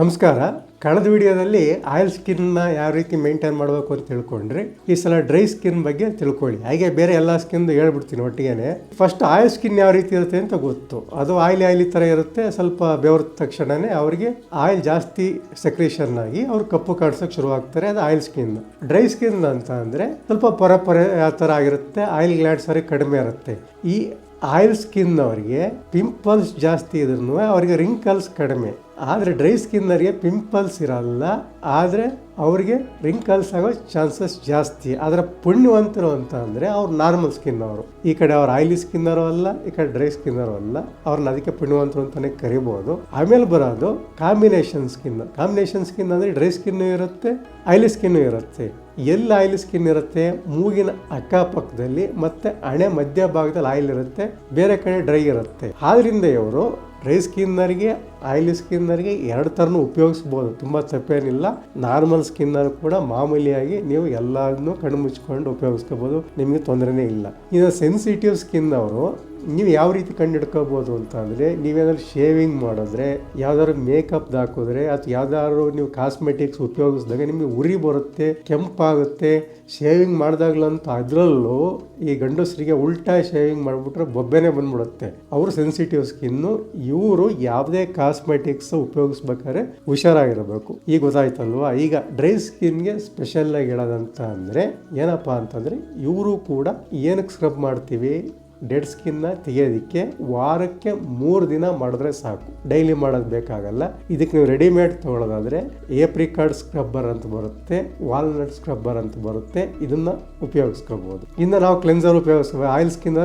ನಮಸ್ಕಾರ. ಕಳೆದ ವಿಡಿಯೋದಲ್ಲಿ ಆಯಿಲ್ ಸ್ಕಿನ್ನ ಯಾವ ರೀತಿ ಮೇಂಟೈನ್ ಮಾಡಬೇಕು ಅಂತ ತಿಳ್ಕೊಂಡ್ರಿ. ಈ ಸಲ ಡ್ರೈ ಸ್ಕಿನ್ ಬಗ್ಗೆ ತಿಳ್ಕೊಳ್ಳಿ. ಹಾಗೆ ಬೇರೆ ಎಲ್ಲ ಸ್ಕಿನ್ ಹೇಳ್ಬಿಡ್ತೀನಿ ಒಟ್ಟಿಗೆ ಫಸ್ಟ್ ಆಯಿಲ್ ಸ್ಕಿನ್ ಯಾವ ರೀತಿ ಇರುತ್ತೆ ಅಂತ ಗೊತ್ತು. ಅದು ಆಯಿಲ್ ಆಯಿಲಿ ಥರ ಇರುತ್ತೆ. ಸ್ವಲ್ಪ ಬೆವರಿದ ತಕ್ಷಣನೇ ಅವರಿಗೆ ಆಯಿಲ್ ಜಾಸ್ತಿ ಸೆಕ್ರೇಷನ್ ಆಗಿ ಅವ್ರು ಕಪ್ಪು ಕಾಣಿಸೋಕೆ ಶುರು ಆಗ್ತಾರೆ. ಅದು ಆಯಿಲ್ ಸ್ಕಿನ್. ಡ್ರೈ ಸ್ಕಿನ್ ಅಂತ ಅಂದರೆ ಸ್ವಲ್ಪ ಪೊರ ಪೊರೆ ಆ ಥರ ಆಗಿರುತ್ತೆ. ಆಯಿಲ್ ಗ್ಲ್ಯಾಂಡ್ ಸರಿ ಕಡಿಮೆ ಇರುತ್ತೆ. ಈ ಆಯಿಲ್ ಸ್ಕಿನ್ ಅವರಿಗೆ ಪಿಂಪಲ್ಸ್ ಜಾಸ್ತಿ ಇದ್ರೂ ಅವರಿಗೆ ರಿಂಕಲ್ಸ್ ಕಡಿಮೆ. ಆದರೆ ಡ್ರೈ ಸ್ಕಿನ್ನರಿಗೆ ಪಿಂಪಲ್ಸ್ ಇರಲ್ಲ, ಆದರೆ ಅವರಿಗೆ ರಿಂಕಲ್ಸ್ ಆಗೋ ಚಾನ್ಸಸ್ ಜಾಸ್ತಿ. ಆದರೆ ಪುಣ್ಯವಂತರು ಅಂತ ಅಂದರೆ ಅವ್ರು ನಾರ್ಮಲ್ ಸ್ಕಿನ್ ಅವರು ಈ ಕಡೆ ಅವ್ರು ಆಯಿಲಿ ಸ್ಕಿನ್ನರು ಅಲ್ಲ, ಈ ಕಡೆ ಡ್ರೈ ಸ್ಕಿನ್ನರು ಅಲ್ಲ. ಅವ್ರನ್ನ ಅದಕ್ಕೆ ಪುಣ್ಯವಂತರು ಅಂತಲೇ ಕರಿಬೋದು. ಆಮೇಲೆ ಬರೋದು ಕಾಂಬಿನೇಷನ್ ಸ್ಕಿನ್ ಕಾಂಬಿನೇಷನ್ ಸ್ಕಿನ್ ಅಂದರೆ ಡ್ರೈ ಸ್ಕಿನ್ನು ಇರುತ್ತೆ ಆಯಿಲಿ ಸ್ಕಿನ್ನು ಇರುತ್ತೆ. ಎಲ್ಲಿ ಆಯಿಲ್ ಸ್ಕಿನ್ ಇರುತ್ತೆ? ಮೂಗಿನ ಅಕ್ಕಪಕ್ಕದಲ್ಲಿ ಮತ್ತೆ ಹಣೆ ಮಧ್ಯ ಭಾಗದಲ್ಲಿ ಆಯಿಲ್ ಇರುತ್ತೆ, ಬೇರೆ ಕಡೆ ಡ್ರೈ ಇರುತ್ತೆ. ಆದ್ರಿಂದ ಇವರು ಡ್ರೈ ಸ್ಕಿನ್ನರಿಗೆ ಆಯಿಲಿ ಸ್ಕಿನ್ನರಿಗೆ ಎರಡು ಥರನೂ ಉಪಯೋಗಿಸ್ಬೋದು. ತುಂಬ ತಪ್ಪೇನಿಲ್ಲ. ನಾರ್ಮಲ್ ಸ್ಕಿನ್ನರ್ ಕೂಡ ಮಾಮೂಲಿಯಾಗಿ ನೀವು ಎಲ್ಲದನ್ನು ಕಣ್ಣು ಮುಚ್ಕೊಂಡು ಉಪಯೋಗಿಸ್ಕೋಬೋದು. ನಿಮಗೆ ತೊಂದರೆನೇ ಇಲ್ಲ. ಇನ್ನು ಸೆನ್ಸಿಟಿವ್ ಸ್ಕಿನ್ ಅವರು ನೀವು ಯಾವ ರೀತಿ ಕಂಡು ಹಿಡ್ಕೋಬೋದು ಅಂತ ಅಂದರೆ ನೀವೇನಾದ್ರು ಶೇವಿಂಗ್ ಮಾಡಿದ್ರೆ, ಯಾವ್ದಾದ್ರು ಮೇಕಪ್ ಹಾಕಿದ್ರೆ, ಅಥವಾ ಯಾವ್ದಾದ್ರು ನೀವು ಕಾಸ್ಮೆಟಿಕ್ಸ್ ಉಪಯೋಗಿಸಿದಾಗ ನಿಮಗೆ ಉರಿ ಬರುತ್ತೆ, ಕೆಂಪಾಗುತ್ತೆ, ಶೇವಿಂಗ್ ಮಾಡಿದಾಗ್ಲಂತೂ ಅದರಲ್ಲೂ ಈ ಗಂಡಸರಿಗೆ ಉಲ್ಟಾ ಶೇವಿಂಗ್ ಮಾಡಿಬಿಟ್ರೆ ಬೊಬ್ಬೆನೇ ಬಂದ್ಬಿಡುತ್ತೆ. ಅವರು ಸೆನ್ಸಿಟಿವ್ ಸ್ಕಿನ್ನು ಇವರು ಯಾವುದೇ ಕಾಸ್ಮೆಟಿಕ್ಸ್ ಉಪಯೋಗಿಸ್ಬೇಕಾದ್ರೆ ಹುಷಾರಾಗಿರಬೇಕು. ಈಗ ಗೊತ್ತಾಯ್ತಲ್ವಾ? ಈಗ ಡ್ರೈ ಸ್ಕಿನ್ಗೆ ಸ್ಪೆಷಲ್ ಆಗಿ ಹೇಳೋದಂತ ಅಂದರೆ ಏನಪ್ಪ ಅಂತಂದರೆ ಇವರು ಕೂಡ ಏನಕ್ಕೆ ಸ್ಕ್ರಬ್ ಮಾಡ್ತೀವಿ? ಡೆಡ್ ಸ್ಕಿನ್ನ ತೆಗೆಯೋದಕ್ಕೆ ವಾರಕ್ಕೆ ಮೂರು ದಿನ ಮಾಡಿದ್ರೆ ಸಾಕು. ಡೈಲಿ ಮಾಡೋದು ಬೇಕಾಗಲ್ಲ. ಇದಕ್ಕೆ ನೀವು ರೆಡಿಮೇಡ್ ತೊಗೊಳ್ಳೋದಾದರೆ ಏಪ್ರಿಕಾಡ್ ಸ್ಕ್ರಬ್ಬರ್ ಅಂತ ಬರುತ್ತೆ ವಾಲ್ನಟ್ ಸ್ಕ್ರಬ್ಬರ್ ಅಂತ ಬರುತ್ತೆ, ಇದನ್ನು ಉಪಯೋಗಿಸ್ಕೋಬೋದು. ಇನ್ನು ನಾವು ಕ್ಲೆನ್ಸರ್ ಉಪಯೋಗಿಸ್ಕೋ ಆಯಿಲ್ ಸ್ಕಿನ್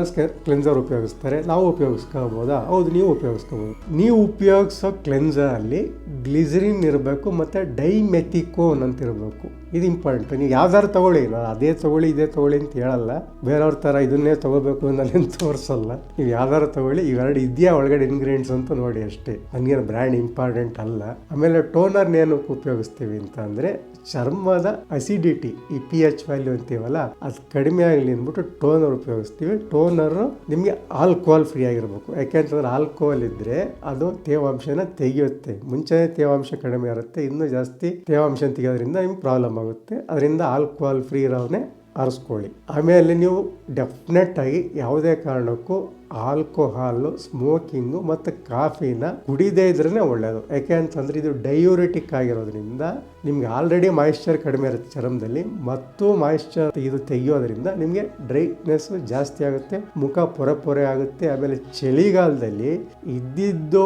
ಕ್ಲೆನ್ಸರ್ ಉಪಯೋಗಿಸ್ತಾರೆ. ನಾವು ಉಪಯೋಗಿಸ್ಕೋಬೋದಾ? ಹೌದು, ನೀವು ಉಪಯೋಗಿಸ್ಕೋಬೋದು. ನೀವು ಉಪಯೋಗಿಸೋ ಕ್ಲೆನ್ಸರ್ ಅಲ್ಲಿ ಗ್ಲಿಸರಿನ್ ಇರಬೇಕು ಮತ್ತು ಡೈಮೆಥಿಕೋನ್ ಅಂತ ಇರಬೇಕು. ಇದು ಇಂಪಾರ್ಟೆಂಟ್ ನೀವು ಯಾವ್ದಾರು ತಗೊಳ್ಳಿ. ನಾನು ಅದೇ ತಗೊಳ್ಳಿ, ಇದೇ ತಗೊಳ್ಳಿ ಅಂತ ಹೇಳಲ್ಲ. ಬೇರೆಯವ್ರ ಥರ ಇದನ್ನೇ ತಗೋಬೇಕು ಅನ್ನೋದೇನು ತೋರಿಸಲ್ಲ. ನೀವು ಯಾವ್ದಾರು ತಗೊಳ್ಳಿ. ಇವೆರಡು ಇದೆಯಾ ಒಳಗಡೆ ಇಂಗ್ರೀಡಿಯೆಂಟ್ಸ್ ಅಂತ ನೋಡಿ ಅಷ್ಟೇ. ಹಂಗೇನು ಬ್ರ್ಯಾಂಡ್ ಇಂಪಾರ್ಟೆಂಟ್ ಅಲ್ಲ. ಆಮೇಲೆ ಟೋನರ್ ಏನಕ್ಕೆ ಉಪಯೋಗಿಸ್ತೀವಿ ಅಂತ ಅಂದರೆ ಚರ್ಮದ ಅಸಿಡಿಟಿ ಈ ಪಿ ಎಚ್ ವ್ಯಾಲ್ಯೂ ಅಂತೀವಲ್ಲ, ಅದು ಕಡಿಮೆ ಆಗಲಿ ಅಂದ್ಬಿಟ್ಟು ಟೋನರ್ ಉಪಯೋಗಿಸ್ತೀವಿ. ಟೋನರ್ ನಿಮಗೆ ಆಲ್ಕೋಹಾಲ್ ಫ್ರೀ ಆಗಿರಬೇಕು. ಯಾಕೆಂತಂದ್ರೆ ಆಲ್ಕೋಹಾಲ್ ಇದ್ದರೆ ಅದು ತೇವಾಂಶನ ತೆಗೆಯುತ್ತೆ. ಮುಂಚೆನೇ ತೇವಾಂಶ ಕಡಿಮೆ ಇರುತ್ತೆ. ಇನ್ನೂ ಜಾಸ್ತಿ ತೇವಾಂಶ ತೆಗೆಯೋದ್ರಿಂದ ನಿಮ್ಗೆ ಪ್ರಾಬ್ಲಮ್ ಆಗುತ್ತೆ ಅದರಿಂದ ಆಲ್ಕೋಹಾಲ್ ಫ್ರೀ ಇರೋವನ್ನೇ ಆರಿಸ್ಕೊಳ್ಳಿ. ಆಮೇಲೆ ನೀವು ಡೆಫಿನೆಟ್ಟಾಗಿ ಯಾವುದೇ ಕಾರಣಕ್ಕೂ ಆಲ್ಕೋಹಾಲು ಸ್ಮೋಕಿಂಗು ಮತ್ತು ಕಾಫಿನ ಕುಡಿದೇ ಇದ್ರೇ ಒಳ್ಳೆಯದು ಯಾಕೆ ಅಂತಂದರೆ ಇದು ಡಯೂರಿಟಿಕ್ ಆಗಿರೋದ್ರಿಂದ ನಿಮಗೆ ಆಲ್ರೆಡಿ ಮಾಯಿಶ್ಚರ್ ಕಡಿಮೆ ಇರುತ್ತೆ ಚರ್ಮದಲ್ಲಿ ಮತ್ತು ಮಾಯಿಶ್ಚರ್ ಇದು ತೆಗೆಯೋದ್ರಿಂದ ನಿಮಗೆ ಡ್ರೈನೆಸ್ ಜಾಸ್ತಿ ಆಗುತ್ತೆ, ಮುಖ ಪೊರೆ ಪೊರೆ ಆಗುತ್ತೆ, ಆಮೇಲೆ ಚಳಿಗಾಲದಲ್ಲಿ ಇದ್ದಿದ್ದು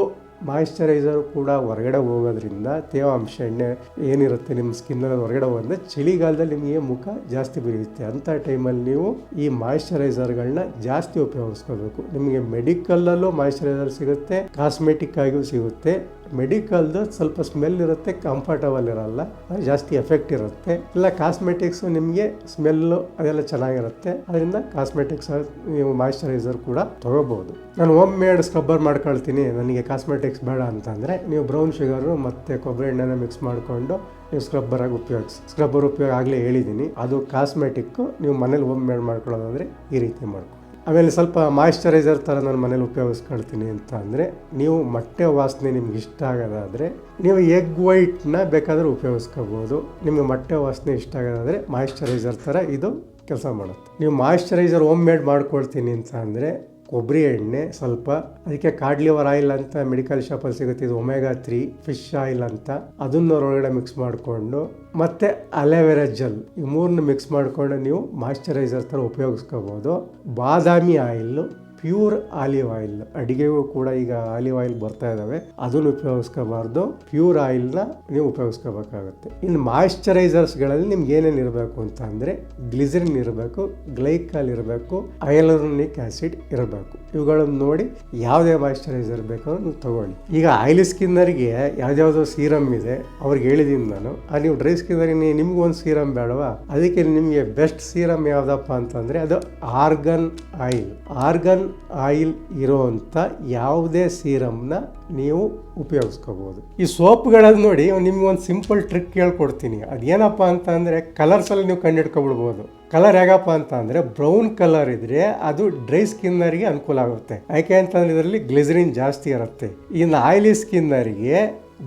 ಮಾಯಿಶ್ಚರೈಸರ್ ಕೂಡ ಹೊರಗಡೆ ಹೋಗೋದ್ರಿಂದ ತೇವಾಂಶ ಎಣ್ಣೆ ಏನಿರುತ್ತೆ ನಿಮ್ಮ ಸ್ಕಿನ್ನಲ್ಲಿ ಹೊರಗಡೆ ಹೋಗೋದ್ರೆ ಚಳಿಗಾಲದಲ್ಲಿ ನಿಮಗೆ ಮುಖ ಜಾಸ್ತಿ ಬಿರಿಯುತ್ತೆ ಅಂಥ ಟೈಮಲ್ಲಿ ನೀವು ಈ ಮಾಯಿಶ್ಚರೈಸರ್ಗಳನ್ನ ಜಾಸ್ತಿ ಉಪಯೋಗಿಸ್ಕೋಬೇಕು ನಿಮಗೆ ಮೆಡಿಕಲ್ಲಲ್ಲೂ ಮಾಯಿಶ್ಚರೈಸರ್ ಸಿಗುತ್ತೆ ಕಾಸ್ಮೆಟಿಕ್ ಆಗಿಯೂ ಸಿಗುತ್ತೆ. ಮೆಡಿಕಲ್ದು ಸ್ವಲ್ಪ ಸ್ಮೆಲ್ ಇರುತ್ತೆ ಕಂಫರ್ಟಬಲ್ ಇರಲ್ಲ, ಜಾಸ್ತಿ ಎಫೆಕ್ಟ್ ಇರುತ್ತೆ. ಇಲ್ಲ ಕಾಸ್ಮೆಟಿಕ್ಸ್ ನಿಮಗೆ ಸ್ಮೆಲ್ಲು ಅದೆಲ್ಲ ಚೆನ್ನಾಗಿರುತ್ತೆ. ಅದರಿಂದ ಕಾಸ್ಮೆಟಿಕ್ಸ್ ನೀವು ಮಾಯಿಶ್ಚರೈಸರ್ ಕೂಡ ತೊಗೋಬೋದು. ನಾನು ಹೋಮ್ ಮೇಡ್ ಸ್ಕ್ರಬ್ಬರ್ ಮಾಡ್ಕೊಳ್ತೀನಿ. ನನಗೆ ಕಾಸ್ಮೆಟಿಕ್ಸ್ ಬೇಡ ಅಂತಂದರೆ ನೀವು ಬ್ರೌನ್ ಶುಗರು ಮತ್ತು ಕೊಬ್ಬರಿ ಎಣ್ಣೆನ ಮಿಕ್ಸ್ ಮಾಡಿಕೊಂಡು ನೀವು ಸ್ಕ್ರಬ್ಬರ್ ಆಗಿ ಉಪಯೋಗಿಸಿ. ಸ್ಕ್ರಬ್ಬರ್ ಉಪಯೋಗ ಆಗಲೇ ಹೇಳಿದ್ದೀನಿ ಅದು ಕಾಸ್ಮೆಟಿಕ್ಕು ನೀವು ಮನೇಲಿ ಹೋಮ್ ಮೇಡ್ ಮಾಡ್ಕೊಳ್ಳೋದಾದರೆ ಈ ರೀತಿ ಮಾಡ್ಕೊ ಆಮೇಲೆ ಸ್ವಲ್ಪ ಮಾಯಿಶ್ಚರೈಸರ್ ಥರ ನಾನು ಮನೇಲಿ ಉಪಯೋಗಿಸ್ಕೊಳ್ತೀನಿ ಅಂತ ಅಂದರೆ, ನೀವು ಮೊಟ್ಟೆ ವಾಸನೆ ನಿಮ್ಗೆ ಇಷ್ಟ ಆಗೋದಾದರೆ, ನೀವು ಎಗ್ ವೈಟ್ನ ಬೇಕಾದರೂ ಉಪಯೋಗಿಸ್ಕೋಬೋದು ನಿಮಗೆ ಮೊಟ್ಟೆ ವಾಸನೆ ಇಷ್ಟ ಆಗೋದಾದರೆ ಮಾಯಿಶ್ಚರೈಸರ್ ಥರ ಇದು ಕೆಲಸ ಮಾಡುತ್ತೆ. ನೀವು ಮಾಯಿಶ್ಚರೈಸರ್ ಹೋಮ್ ಮೇಡ್ ಮಾಡ್ಕೊಳ್ತೀನಿ ಅಂತ ಅಂದರೆ ಕೊಬ್ಬರಿ ಎಣ್ಣೆ ಸ್ವಲ್ಪ, ಅದಕ್ಕೆ ಕಾಡ್ಲಿವರ್ ಆಯಿಲ್ ಅಂತ ಮೆಡಿಕಲ್ ಶಾಪಲ್ಲಿ ಸಿಗುತ್ತೆ, ಇದು ಒಮೆಗಾ ತ್ರೀ, ಫಿಶ್ ಆಯಿಲ್ ಅಂತ. ಅದನ್ನ ಅವರೊಳಗಡೆ ಮಿಕ್ಸ್ ಮಾಡಿಕೊಂಡು, ಮತ್ತೆ ಅಲೆವೆರಾ ಜೆಲ್, ಈ ಮೂರನ್ನ ಮಿಕ್ಸ್ ಮಾಡಿಕೊಂಡು ನೀವು ಮಾಯಶ್ಚರೈಸರ್ ಥರ ಉಪಯೋಗಿಸ್ಕೋಬೋದು. ಬಾದಾಮಿ ಆಯಿಲ್ ಪ್ಯೂರ್ ಆಲಿವ್ ಆಯಿಲ್. ಅಡಿಗೆಗೂ ಕೂಡ ಈಗ ಆಲಿವ್ ಆಯಿಲ್ ಬರ್ತಾ ಇದ್ದಾವೆ ಅದನ್ನು ಉಪಯೋಗಿಸ್ಕೋಬಾರ್ದು. ಪ್ಯೂರ್ ಆಯಿಲ್ನ ನೀವು ಉಪಯೋಗಿಸ್ಕೋಬೇಕಾಗುತ್ತೆ. ಇನ್ನು ಮಾಯಿಶ್ಚರೈಸರ್ಸ್ಗಳಲ್ಲಿ ನಿಮ್ಗೆ ಏನೇನು ಇರಬೇಕು ಅಂತ ಅಂದರೆ ಗ್ಲಿಸರಿನ್ ಇರಬೇಕು, ಗ್ಲೈಕಾಲ್ ಇರಬೇಕು ಅಯಲೋನಿಕ್ ಆಸಿಡ್ ಇರಬೇಕು. ಇವುಗಳನ್ನು ನೋಡಿ ಯಾವುದೇ ಮಾಯಿಶ್ಚರೈಸರ್ ಬೇಕೋ ನೀವು ತಗೊಳ್ಳಿ. ಈಗ ಆಯಿಲಿ ಸ್ಕಿನ್ನರಿಗೆ ಯಾವ್ದಾವುದೋ ಸೀರಮ್ ಇದೆ. ಅವ್ರಿಗೆ ಹೇಳಿದ್ದೀನಿ ನಾನು. ಆ ನೀವು ಡ್ರೈ ಸ್ಕಿನ್ನರಿಗೆ ನಿಮ್ಗೆ ಒಂದು ಸೀರಮ್ ಬೇಡವಾ? ಅದಕ್ಕೆ ನಿಮಗೆ ಬೆಸ್ಟ್ ಸೀರಮ್ ಯಾವುದಪ್ಪ ಅಂತಂದರೆ ಅದು ಆರ್ಗನ್ ಆಯಿಲ್. ಆರ್ಗನ್ ಆಯಿಲ್ ಇರೋವಂಥ ಯಾವುದೇ ಸೀರಮ್ನ ನೀವು ಉಪಯೋಗಿಸ್ಕೋಬೋದು. ಈ ಸೋಪ್ಗಳಲ್ಲಿ ನೋಡಿ ನಿಮ್ಗೆ ಒಂದು ಸಿಂಪಲ್ ಟ್ರಿಕ್ ಹೇಳ್ಕೊಡ್ತೀನಿ. ಅದೇನಪ್ಪ ಅಂತ ಅಂದರೆ ಕಲರ್ಸಲ್ಲಿ ನೀವು ಕಂಡಿಡ್ಕೊಬಿಡ್ಬೋದು. ಕಲರ್ ಹೇಗಪ್ಪ ಅಂತ ಅಂದರೆ ಬ್ರೌನ್ ಕಲರ್ ಇದ್ರೆ ಅದು ಡ್ರೈ ಸ್ಕಿನ್ನರಿಗೆ ಅನುಕೂಲ ಆಗುತ್ತೆ. ಯಾಕೆ ಅಂತಂದ್ರೆ ಇದರಲ್ಲಿ ಗ್ಲಿಸರಿನ್ ಜಾಸ್ತಿ ಇರುತ್ತೆ. ಇನ್ನು ಆಯಿಲಿ ಸ್ಕಿನ್ನರಿಗೆ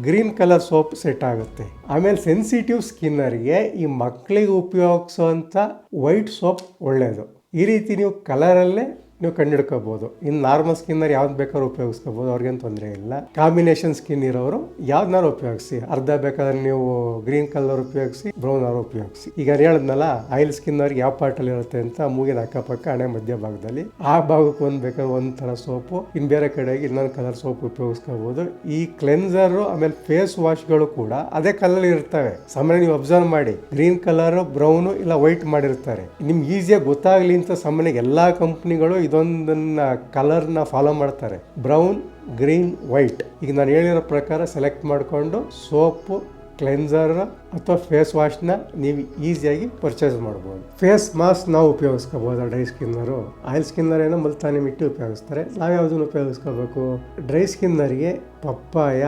ಗ್ರೀನ್ ಕಲರ್ ಸೋಪ್ ಸೆಟ್ ಆಗುತ್ತೆ. ಆಮೇಲೆ ಸೆನ್ಸಿಟಿವ್ ಸ್ಕಿನ್ನರಿಗೆ ಈ ಮಕ್ಕಳಿಗೆ ಉಪಯೋಗಿಸುವಂಥ ವೈಟ್ ಸೋಪ್ ಒಳ್ಳೆಯದು ಈ ರೀತಿ ನೀವು ಕಲರಲ್ಲೇ ನೀವು ಕಂಡುಹಿಡ್ಕೋಬೋದು ಇನ್ನು ನಾರ್ಮಲ್ ಸ್ಕಿನ್ನರ್ ಯಾವ್ದು ಬೇಕಾದ್ರೂ ಉಪಯೋಗಿಸ್ಕೋಬಹುದು ಅವ್ರಿಗೇನು ತೊಂದರೆ ಇಲ್ಲ. ಕಾಂಬಿನೇಷನ್ ಸ್ಕಿನ್ ಇರೋರು ಯಾವ್ದನ್ನಾರು ಉಪಯೋಗಿಸಿ, ಅರ್ಧ ಬೇಕಾದ್ರೆ ನೀವು ಗ್ರೀನ್ ಕಲರ್ ಉಪಯೋಗಿಸಿ, ಬ್ರೌನ್ ಅವ್ರು ಉಪಯೋಗಿಸಿ. ಈಗ ಹೇಳದ್ನಲ್ಲ, ಆಯಿಲ್ ಅವ್ರಿಗೆ ಯಾವ ಪಾರ್ಟಲ್ಲಿ ಇರುತ್ತೆ ಅಂತ ಮೂಗಿನ ಅಕ್ಕಪಕ್ಕ, ಹಣೆ ಮಧ್ಯ ಭಾಗದಲ್ಲಿ. ಆ ಭಾಗಕ್ಕೆ ಒಂದು ಬೇಕಾದ್ರೆ ಒಂದು ತರ ಸೋಪು ಇನ್ನು ಬೇರೆ ಕಡೆಗೆ ಇನ್ನೊಂದು ಕಲರ್ ಸೋಪ್ ಉಪಯೋಗಿಸ್ಕೋಬೋದು. ಈ ಕ್ಲೆನ್ಸರ್ ಆಮೇಲೆ ಫೇಸ್ ವಾಶ್ಗಳು ಕೂಡ ಅದೇ ಕಲರ್ ಇರ್ತವೆ. ಸಾಮಾನ್ಯ ನೀವು ಅಬ್ಸರ್ವ್ ಮಾಡಿ ಗ್ರೀನ್ ಕಲರ್ ಬ್ರೌನ್ ಇಲ್ಲ ವೈಟ್ ಮಾಡಿರ್ತಾರೆ. ನಿಮ್ಗೆ ಈಸಿಯಾಗಿ ಗೊತ್ತಾಗ್ಲಿ ಅಂತ ಸಾಮಾನ್ಯ ಎಲ್ಲಾ ಕಂಪ್ನಿಗಳು ಇದೊಂದನ್ನ ಕಲರ್ನ ಫಾಲೋ ಮಾಡ್ತಾರೆ. Brown, green, white. ಈಗ ನಾನು ಹೇಳಿರೋ ಪ್ರಕಾರ ಸೆಲೆಕ್ಟ್ ಮಾಡಿಕೊಂಡು ಸೋಪು ಕ್ಲೆನ್ಸರ್ ಅಥವಾ ಫೇಸ್ ವಾಶ್ನ ನೀವು ಈಸಿಯಾಗಿ ಪರ್ಚೇಸ್ ಮಾಡ್ಬೋದು. ಫೇಸ್ ಮಾಸ್ಕ್ ನಾವು ಉಪಯೋಗಿಸ್ಕೋಬೋದು ಡ್ರೈ ಸ್ಕಿನ್ನರು ಆಯಿಲ್ ಸ್ಕಿನ್ನರ್ ಏನೋ ಮುಲ್ತಾನಿ ಮಿಟ್ಟಿ ಉಪಯೋಗಿಸ್ತಾರೆ. ನಾವು ಯಾವುದನ್ನು ಉಪಯೋಗಿಸ್ಕೋಬೇಕು? ಡ್ರೈ ಸ್ಕಿನ್ನರ್ಗೆ ಪಪ್ಪಾಯ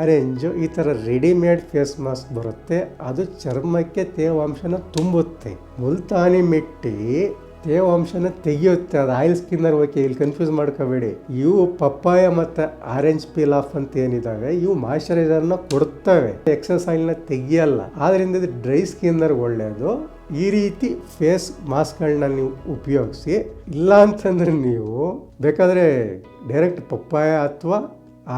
ಆರೆಂಜು ಈ ಥರ ರೆಡಿಮೇಡ್ ಫೇಸ್ ಮಾಸ್ಕ್ ಬರುತ್ತೆ. ಅದು ಚರ್ಮಕ್ಕೆ ತೇವಾಂಶನ ತುಂಬುತ್ತೆ. ಮುಲ್ತಾನಿ ಮಿಟ್ಟಿ ತೇವಾಂಶನ ತೆಗೆಯುತ್ತೆ, ಅದು ಆಯಿಲ್ ಸ್ಕಿನ್ನರ್ ಓಕೆ ಇಲ್ಲಿ ಕನ್ಫ್ಯೂಸ್ ಮಾಡ್ಕೋಬೇಡಿ. ಇವು ಪಪ್ಪಾಯ ಮತ್ತು ಆರೆಂಜ್ ಪೀಲ್ ಆಫ್ ಅಂತ ಏನಿದ್ದಾವೆ ಇವು ಮಾಯಶ್ಚರೈಸರ್ನ ಕೊಡ್ತವೆ. ಎಕ್ಸಸ್ ಆಯಿಲ್ನ ತೆಗಿಯಲ್ಲ. ಆದ್ದರಿಂದ ಇದು ಡ್ರೈ ಸ್ಕಿನ್ನರ್ ಒಳ್ಳೆಯದು ಈ ರೀತಿ ಫೇಸ್ ಮಾಸ್ಕ್ಗಳನ್ನ ನೀವು ಉಪಯೋಗಿಸಿ. ಇಲ್ಲ ಅಂತಂದ್ರೆ ನೀವು ಬೇಕಾದರೆ ಡೈರೆಕ್ಟ್ ಪಪ್ಪಾಯ ಅಥವಾ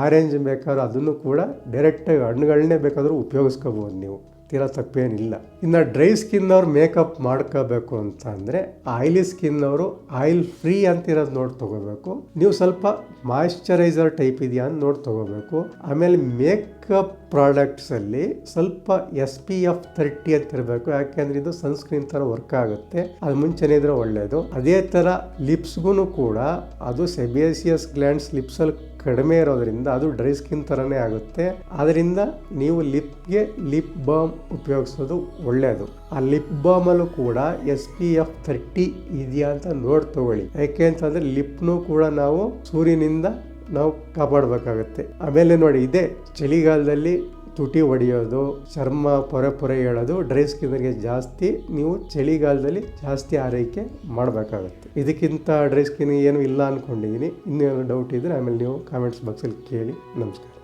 ಆರೆಂಜ್ ಬೇಕಾದ್ರೂ ಅದನ್ನು ಕೂಡ ಡೈರೆಕ್ಟಾಗಿ ಹಣ್ಣುಗಳನ್ನೇ ಬೇಕಾದರೂ ಉಪಯೋಗಿಸ್ಕೋಬೋದು ನೀವು. ತೀರಾ ತಪ್ಪೇನಿಲ್ಲ. ಇನ್ನು ಡ್ರೈ ಸ್ಕಿನ್ ಅವ್ರು ಮೇಕಪ್ ಮಾಡ್ಕೋಬೇಕು ಅಂತ ಅಂದರೆ ಆಯಿಲಿ ಸ್ಕಿನ್ ಅವರು ಆಯಿಲ್ ಫ್ರೀ ಅಂತಿರೋದು ನೋಡಿ ತಗೋಬೇಕು. ನೀವು ಸ್ವಲ್ಪ ಮಾಯಶ್ಚರೈಸರ್ ಟೈಪ್ ಇದೆಯಾ ಅಂತ ನೋಡಿ ತಗೋಬೇಕು. ಆಮೇಲೆ ಮೇಕಪ್ ಪ್ರಾಡಕ್ಟ್ಸಲ್ಲಿ ಸ್ವಲ್ಪ ಎಸ್ ಪಿ ಎಫ್ ತರ್ಟಿ ಅಂತ ಇರಬೇಕು. ಯಾಕೆಂದ್ರೆ ಇದು ಸನ್ಸ್ಕ್ರೀನ್ ಥರ ವರ್ಕ್ ಆಗುತ್ತೆ. ಅದು ಮುಂಚೆನೇ ಇದ್ರೆ ಒಳ್ಳೆಯದು ಅದೇ ಥರ ಲಿಪ್ಸ್ಗೂ ಕೂಡ ಅದು ಸೆಬಿಯಸಿಯಸ್ ಗ್ಲ್ಯಾಂಡ್ಸ್ ಲಿಪ್ಸಲ್ಲಿ ಕಡಿಮೆ ಇರೋದ್ರಿಂದ ಅದು ಡ್ರೈ ಸ್ಕಿನ್ ಥರನೇ ಆಗುತ್ತೆ. ಅದರಿಂದ ನೀವು ಲಿಪ್ಗೆ ಲಿಪ್ ಬಾಮ್ ಉಪಯೋಗಿಸೋದು ಒಳ್ಳೆಯದು ಆ ಲಿಪ್ ಬಾಮಲ್ಲೂ ಕೂಡ ಎಸ್ ಪಿ ಎಫ್ ತರ್ಟಿ ಇದೆಯಾ ಅಂತ ನೋಡಿ ತಗೊಳ್ಳಿ. ಯಾಕೆ ಅಂತಂದರೆ ಲಿಪ್ನು ಕೂಡ ನಾವು ಸೂರ್ಯನಿಂದ ನಾವು ಕಾಪಾಡಬೇಕಾಗತ್ತೆ. ಆಮೇಲೆ ನೋಡಿ, ಇದೇ ಚಳಿಗಾಲದಲ್ಲಿ ತುಟಿ ಒಡೆಯೋದು ಚರ್ಮ ಪೊರೆ ಪೊರೆ ಹೇಳೋದು ಡ್ರೈ ಸ್ಕಿನ್ನರ್ಗೆ ಜಾಸ್ತಿ ನೀವು ಚಳಿಗಾಲದಲ್ಲಿ ಜಾಸ್ತಿ ಆರೈಕೆ ಮಾಡಬೇಕಾಗುತ್ತೆ. ಇದಕ್ಕಿಂತ ಡ್ರೈ ಸ್ಕಿನ್ ಏನು ಇಲ್ಲ ಅಂದ್ಕೊಂಡಿದ್ದೀನಿ ಇನ್ನೇನು ಡೌಟ್ ಇದ್ದರೆ ಆಮೇಲೆ ನೀವು ಕಾಮೆಂಟ್ಸ್ ಬಾಕ್ಸಲ್ಲಿ ಕೇಳಿ. ನಮಸ್ಕಾರ.